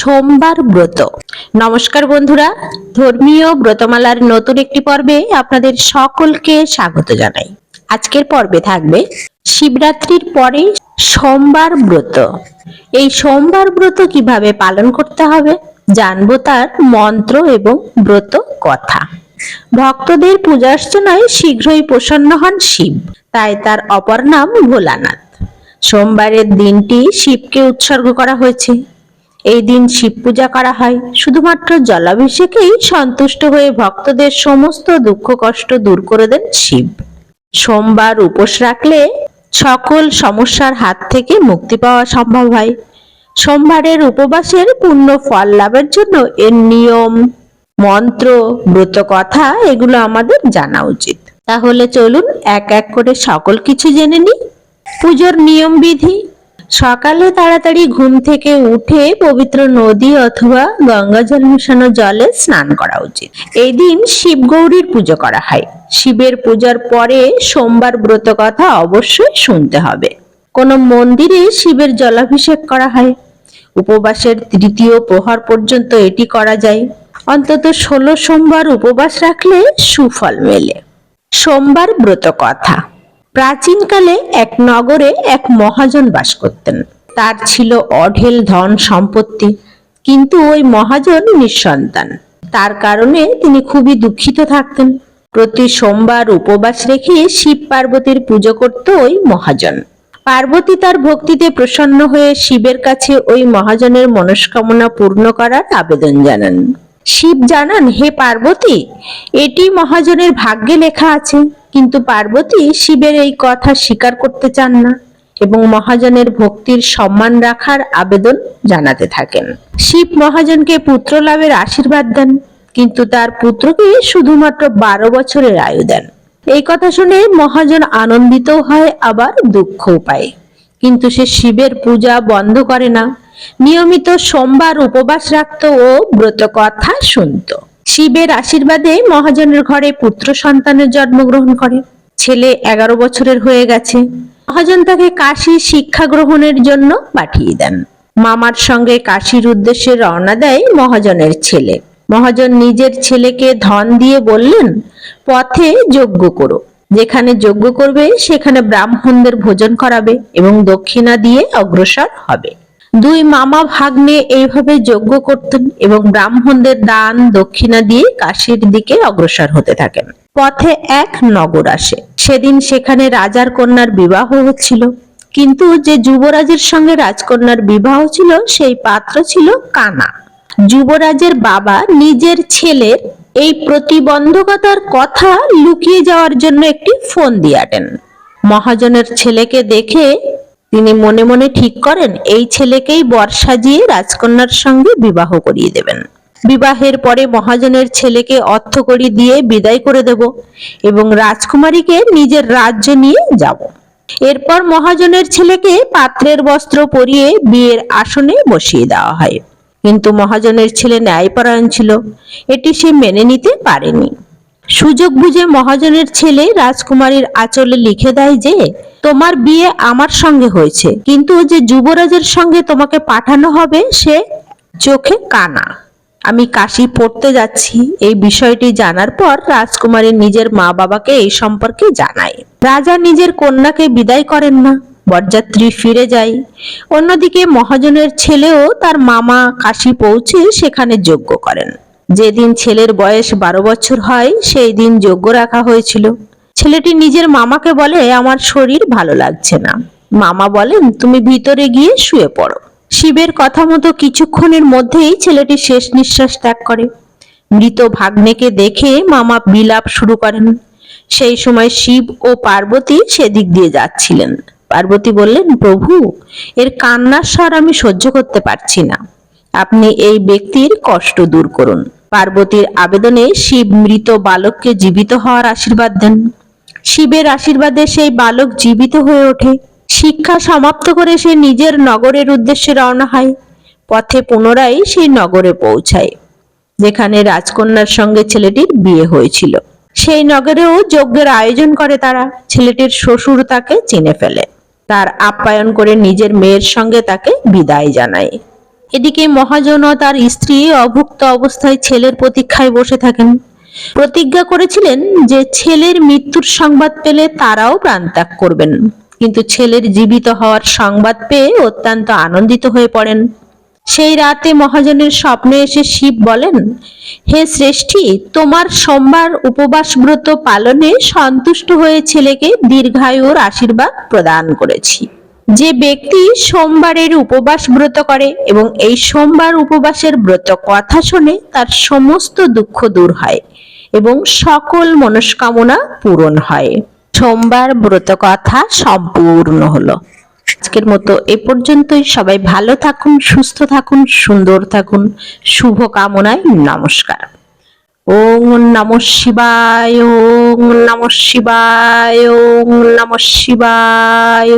সোমবার ব্রত। নমস্কার বন্ধুরা, ধর্মীয় ব্রতমালার নতুন একটি পর্বে আপনাদের সকলকে স্বাগত জানাই। আজকের পর্বে থাকবে শিবরাত্রির পরে সোমবার ব্রত। এই সোমবার ব্রত কীভাবে পালন করতে হবে জানব তার মন্ত্র এবং ব্রত কথা। ভক্তদের পূজার্চনায় শীঘ্রই প্রসন্ন হন শিব, তাই তার অপর নাম ভোলানাথ। সোমবারের দিনটি শিবকে উৎসর্গ করা হয়েছে। এই দিন শিব পূজা করা হয়। শুধুমাত্র জলাভিষেকেই সন্তুষ্ট হয়ে ভক্তদের সমস্ত দুঃখ কষ্ট দূর করে দেন শিব। সোমবার উপোস রাখলে সকল সমস্যার হাত থেকে মুক্তি পাওয়া সম্ভব হয়। সোমবারের উপবাসের পূর্ণ ফল লাভের জন্য এর নিয়ম, মন্ত্র, ব্রত কথা এগুলো আমাদের জানা উচিত। তাহলে চলুন এক এক করে সকল কিছু জেনে নিই। পুজোর নিয়ম বিধি সকালে তাড়াতাড়ি ঘুম থেকে উঠে পবিত্র নদী অথবা গঙ্গা জল মিশানো জলে স্নান করা উচিত। এই দিন শিব গৌরীর পুজো করা হয়। শিবের পূজার পরে সোমবার ব্রত কথা অবশ্যই শুনতে হবে। কোনো মন্দিরে শিবের জলাভিষেক করা হয়। উপবাসের তৃতীয় প্রহর পর্যন্ত এটি করা যায়। অন্তত ষোলো সোমবার উপবাস রাখলে সুফল মেলে। সোমবার ব্রত কথা। প্রাচীনকালে এক নগরে এক মহাজন বাস করতেন। তার ছিল অঢেল ধন সম্পত্তি, কিন্তু ওই মহাজন নিঃসন্তান। তার কারণে তিনি খুবই দুঃখিত থাকতেন। প্রতি সোমবার উপবাস রেখে শিব পার্বতীর পুজো করত ওই মহাজন। পার্বতী তার ভক্তিতে প্রসন্ন হয়ে শিবের কাছে ওই মহাজনের মনস্কামনা পূর্ণ করার আবেদন জানান। শিব জানান, হে পার্বতী, এটি মহাজনের ভাগ্যে লেখা আছে। কিন্তু পার্বতী শিবের এই কথা স্বীকার করতে চান না এবং মহাজনের ভক্তির সম্মান রাখার আবেদন জানাতে থাকেন। শিব মহাজনকে পুত্র লাভের আশীর্বাদ দেন, কিন্তু তার পুত্রকে শুধুমাত্র বারো বছরের আয়ু দেন। এই কথা শুনে মহাজন আনন্দিতও হয়, আবার দুঃখও পায়। কিন্তু সে শিবের পূজা বন্ধ করে না। নিয়মিত সোমবার উপবাস রাখত ও ব্রত কথা শুনত। শিবের আশীর্বাদে মহাজনের ঘরে পুত্র সন্তানের জন্মগ্রহণ করে। ছেলে এগারো বছরের হয়ে গেছে। মহাজন তাকে কাশী শিক্ষা গ্রহণের জন্য পাঠিয়ে দেন। মামার সঙ্গে কাশীর উদ্দেশ্যে রওনা দেয় মহাজনের ছেলে। মহাজন নিজের ছেলেকে ধন দিয়ে বললেন, পথে যজ্ঞ করো। যেখানে যজ্ঞ করবে, সেখানে ব্রাহ্মণদের ভোজন করাবে এবং দক্ষিণা দিয়ে অগ্রসর হবে। দুই মামা ভাগ্নে এইভাবে যজ্ঞ করতেন এবং ব্রাহ্মণদের দান দক্ষিণা দিয়ে কাশীর দিকে অগ্রসর হতে থাকেন। পথে এক নগর আসে। সেদিন সেখানে রাজার কন্যার বিবাহ হচ্ছিল। কিন্তু যে যুবরাজের সঙ্গে রাজকন্যার বিবাহ ছিল, সেই পাত্র ছিল কানা। যুবরাজের বাবা নিজের ছেলের এই প্রতিবন্ধকতার কথা লুকিয়ে যাওয়ার জন্য একটি ফোন দিয়াটেন মহাজনের ছেলেকে দেখে তিনি মনে মনে ঠিক করেন, এই ছেলেকেই বর সাজিয়ে রাজকন্যার সঙ্গে বিবাহ করিয়ে দেবেন। বিবাহের পরে মহাজনের ছেলেকে অর্থকড়ি দিয়ে বিদায় করে দেব এবং রাজকুমারীকে নিজের রাজ্য নিয়ে যাব। এরপর মহাজনের ছেলেকে পাত্রের বস্ত্র পরিয়ে বিয়ের আসনে বসিয়ে দেওয়া হয়। কিন্তু মহাজনের ছেলে ন্যায়পরায়ণ ছিল, এটি সে মেনে নিতে পারেনি। সুযোগ বুঝে মহাজনের ছেলে রাজকুমারীর আঁচলে লিখে দেয় যে, তোমার বিয়ে আমার সঙ্গে হয়েছে। কিন্তু যে যুবরাজের সঙ্গে তোমাকে পাঠানো হবে, সে চোখে কানা। আমি কাশি পড়তে যাচ্ছি। এই বিষয়টি জানার পর রাজকুমারী নিজের মা বাবাকে এই সম্পর্কে জানায়। রাজা নিজের কন্যাকে বিদায় করেন না, বরযাত্রী ফিরে যায়। অন্যদিকে মহাজনের ছেলেও তার মামা কাশি পৌঁছে সেখানে যোগ্য করেন। যেদিন ছেলের বয়স বারো বছর হয়, সেই দিন যোগ্য রাখা হয়েছিল। ছেলেটি নিজের মামাকে বলে, আমার শরীর ভালো লাগছে না। মামা বলেন, তুমি ভিতরে গিয়ে শুয়ে পড়ো। শিবের কথা মতো কিছুক্ষণের মধ্যেই ছেলেটি শেষ নিঃশ্বাস ত্যাগ করে। মৃত ভাগ্নেকে দেখে মামা বিলাপ শুরু করেন। সেই সময় শিব ও পার্বতী সেদিক দিয়ে যাচ্ছিলেন। পার্বতী বললেন, প্রভু, এর কান্নার স্বর আমি সহ্য করতে পারছি না। আপনি এই ব্যক্তির কষ্ট দূর করুন। পার্বতীর আবেদনে শিব মৃত বালককে জীবিত হওয়ার আশীর্বাদ দেন। শিবের আশীর্বাদে সেই বালক জীবিত হয়ে ওঠে। শিক্ষা সমাপ্ত করে সে নিজের নগরের উদ্দেশ্যে রওনা হয়। পথে পুনরায় সেই নগরে পৌঁছায়, যেখানে রাজকন্যার সঙ্গে ছেলেটির বিয়ে হয়েছিল। সেই নগরেও যজ্ঞের আয়োজন করে তারা। ছেলেটির শ্বশুর তাকে চিনে ফেলে। তার আপ্যায়ন করে নিজের মেয়ের সঙ্গে তাকে বিদায় জানায়। এদিকে মহাজন তার স্ত্রী অভুক্ত অবস্থায় ছেলের প্রতীক্ষায় বসে থাকেন। প্রতিজ্ঞা করেছিলেন যে ছেলের মৃত্যুর সংবাদ পেলে তারাও প্রাণত্যাগ করবেন। কিন্তু ছেলের জীবিত হওয়ার সংবাদ পেয়ে অত্যন্ত আনন্দিত হয়ে পড়েন। সেই রাতে মহাজনের স্বপ্নে এসে শিব বলেন, হে শ্রেষ্ঠী, তোমার সোমবার উপবাস ব্রত পালনে সন্তুষ্ট হয়ে ছেলেকে দীর্ঘায়ুর আশীর্বাদ প্রদান করেছি। যে ব্যক্তি সোমবারের উপবাস ব্রত করে এবং এই সোমবার উপবাসের ব্রত কথা শুনে তার সমস্ত দুঃখ দূর হয় এবং সকল মনস্কামনা পূরণ হয়। সোমবার ব্রত কথা সম্পূর্ণ হলো। আজকের মতো এ পর্যন্তই। সবাই ভালো থাকুন, সুস্থ থাকুন, সুন্দর থাকুন। শুভ কামনায় নমস্কার। ওং নম শিবায় ওং নম শিবায় ওং নম শিবায়।